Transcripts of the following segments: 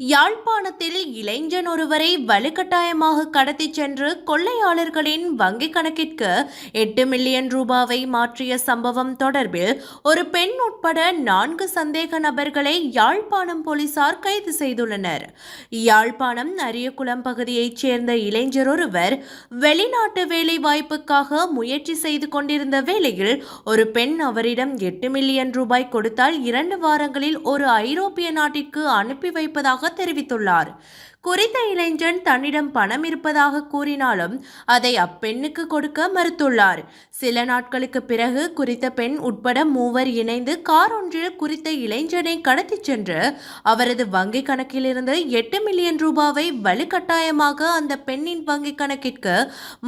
யாழ்ப்பாணத்தில் இளைஞன் ஒருவரை வலுக்கட்டாயமாக கடத்திச் சென்று கொள்ளையாளர்களின் வங்கிக் கணக்கிற்கு எட்டு மில்லியன் ரூபாவை மாற்றிய சம்பவம் தொடர்பில் ஒரு பெண் உட்பட நான்கு சந்தேக நபர்களை யாழ்ப்பாணம் போலீசார் கைது செய்துள்ளனர். யாழ்ப்பாணம் அரியகுளம் பகுதியைச் சேர்ந்த இளைஞர் ஒருவர் வெளிநாட்டு வேலை வாய்ப்புக்காக முயற்சி செய்து கொண்டிருந்த வேளையில் ஒரு பெண் அவரிடம் எட்டு மில்லியன் ரூபாய் கொடுத்தால் இரண்டு வாரங்களில் ஒரு ஐரோப்பிய நாட்டிற்கு அனுப்பி வைப்பதாக தெரிவித்துள்ளார் குறித்த இளைஞன் தன்னிடம் பணம் இருப்பதாக கூறினாலும் அதை அப்பெண்ணுக்கு கொடுக்க மறுத்துள்ளார். சில நாட்களுக்கு பிறகு குறித்த பெண் உட்பட மூவர் இணைந்து கார் ஒன்றில் குறித்த இளைஞனை கடத்திச் சென்று அவரது வங்கிக் கணக்கிலிருந்து எட்டு மில்லியன் ரூபாவை வலுக்கட்டாயமாக அந்த பெண்ணின் வங்கிக் கணக்கிற்கு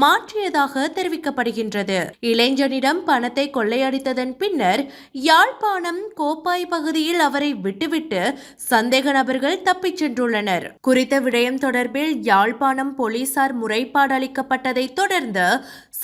மாற்றியதாக தெரிவிக்கப்படுகின்றது. இளைஞனிடம் பணத்தை கொள்ளையடித்ததன் பின்னர் யாழ்ப்பாணம் கோப்பாய் பகுதியில் அவரை விட்டுவிட்டு சந்தேக நபர்கள் தப்பிச் சென்றுள்ளனர். குறித்த விடயம் தொடர்பில் யாழ்ப்பாணம் போலீசார் முறைப்பாடு அளிக்கப்பட்டதைத் தொடர்ந்து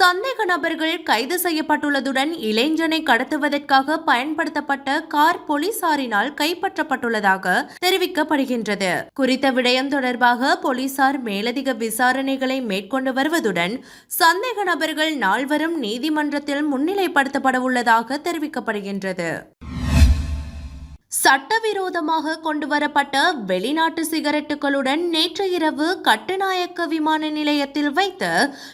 சந்தேக நபர்கள் கைது செய்யப்பட்டுள்ளதுடன் இளைஞனை கடத்துவதற்காக பயன்படுத்தப்பட்ட கார் போலீசாரினால் கைப்பற்றப்பட்டுள்ளதாக தெரிவிக்கப்படுகின்றது. குறித்த விடயம் தொடர்பாக போலீசார் மேலதிக விசாரணைகளை மேற்கொண்டு வருவதுடன் சந்தேக நபர்கள் நால்வரும் நீதிமன்றத்தில் முன்னிலைப்படுத்தப்பட உள்ளதாக தெரிவிக்கப்படுகின்றது. சட்டவிரோதமாக கொண்டுவரப்பட்ட வெளிநாட்டு சிகரெட்டுகளுடன் நேற்று இரவு கட்டுநாயக்க விமான நிலையத்தில் வைத்து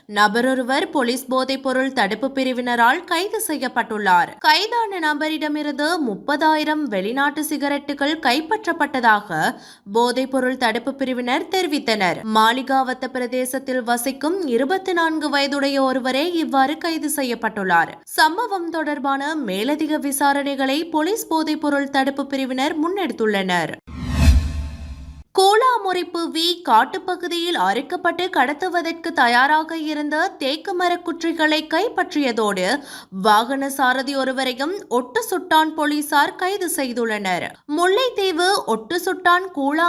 நபரொருவர் போலீஸ் போதைப் பொருள் தடுப்பு பிரிவினரால் கைது செய்யப்பட்டுள்ளார். கைதான நபரிடமிருந்து முப்பதாயிரம் வெளிநாட்டு சிகரெட்டுகள் கைப்பற்றப்பட்டதாக போதைப் பொருள் தடுப்பு பிரிவினர் தெரிவித்தனர். மாளிகாவத்த பிரதேசத்தில் வசிக்கும் இருபத்தி நான்கு வயதுடைய ஒருவரே இவ்வாறு கைது செய்யப்பட்டுள்ளார். சம்பவம் தொடர்பான மேலதிக விசாரணைகளை போலீஸ் போதைப் பொருள் தடுப்பு பிரிவினர் முன்னெடுத்துள்ளனர். முறிப்பு வி காட்டுப்பகுதியில் அறுக்கப்பட்டு கடத்துவதற்கு தயாராக இருந்த தேக்கு மரக்குற்றிகளை கைப்பற்றியதோடு வாகன சாரதி ஒருவரையும் ஒட்டு சுட்டான் போலீசார் கைது செய்துள்ளனர். முல்லைத்தீவு ஒட்டு சுட்டான் கோலா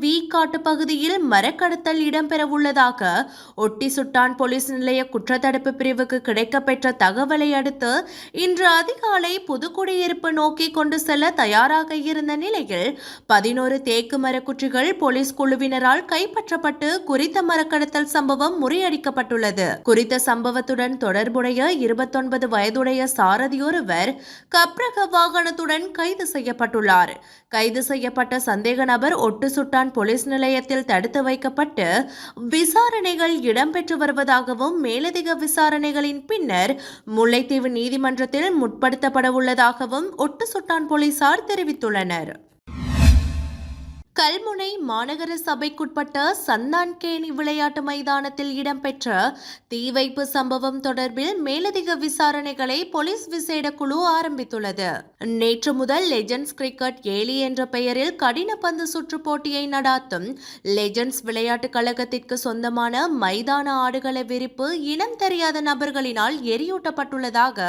வி காட்டுப்பகுதியில் மரக்கடத்தல் இடம்பெறவுள்ளதாக ஒட்டி சுட்டான் போலீஸ் நிலைய குற்றத்தடுப்பு பிரிவுக்கு கிடைக்கப்பெற்ற தகவலை அடுத்து இன்று அதிகாலை புதுக்குடியிருப்பு நோக்கி கொண்டு செல்ல தயாராக இருந்த நிலையில் பதினோரு தேக்கு மரக்குற்றிகள் போலீஸ் குழுவினரால் கைப்பற்றப்பட்டு குறித்த மரக்கடத்தல் சம்பவம் முறியடிக்கப்பட்டுள்ளது. குறித்த சம்பவத்துடன் தொடர்புடைய இருபத்தொன்பது வயதுடைய சாரதியொருவர் கப்ரக வாகனத்துடன் கைது செய்யப்பட்டுள்ளார். கைது செய்யப்பட்ட சந்தேக நபர் ஒட்டு சுட்டான் போலீஸ் நிலையத்தில் தடுத்து வைக்கப்பட்டு விசாரணைகள் இடம்பெற்று வருவதாகவும் மேலதிக விசாரணைகளின் பின்னர் முல்லைத்தீவு நீதிமன்றத்தில் முற்படுத்தப்பட உள்ளதாகவும் ஒட்டு சுட்டான் போலீசார் தெரிவித்துள்ளனர். கல்முனை மாநகர சபைக்குட்பட்ட சந்தான்கேணி விளையாட்டு மைதானத்தில் இடம்பெற்ற தீ வைப்பு சம்பவம் தொடர்பில் மேலதிக விசாரணைகளை போலீஸ் விசேட குழு ஆரம்பித்துள்ளது. நேற்று முதல் லெஜண்ட்ஸ் கிரிக்கெட் ஏலி என்ற பெயரில் கடின பந்து சுற்று போட்டியை நடாத்தும் லெஜண்ட்ஸ் விளையாட்டுக் கழகத்திற்கு சொந்தமான மைதான ஆடுகள விரிப்பு இனம் தெரியாத நபர்களினால் எரியூட்டப்பட்டுள்ளதாக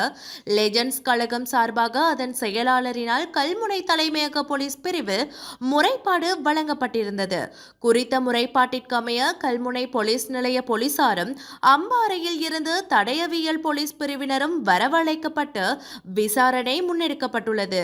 லெஜண்ட்ஸ் கழகம் சார்பாக அதன் செயலாளரினால் கல்முனை தலைமையக போலீஸ் பிரிவு முறைப்பாடு வழங்கப்பட்டிருந்தது. குறித்த முறைப்பாட்டிற்கமைய கல்முனை போலீஸ் நிலைய போலீசாரும் அம்பாறையில் இருந்து தடயவியல் போலீஸ் பிரிவினரும் வரவழைக்கப்பட்டு விசாரணை முன்னெடுக்கப்பட்டுள்ளது.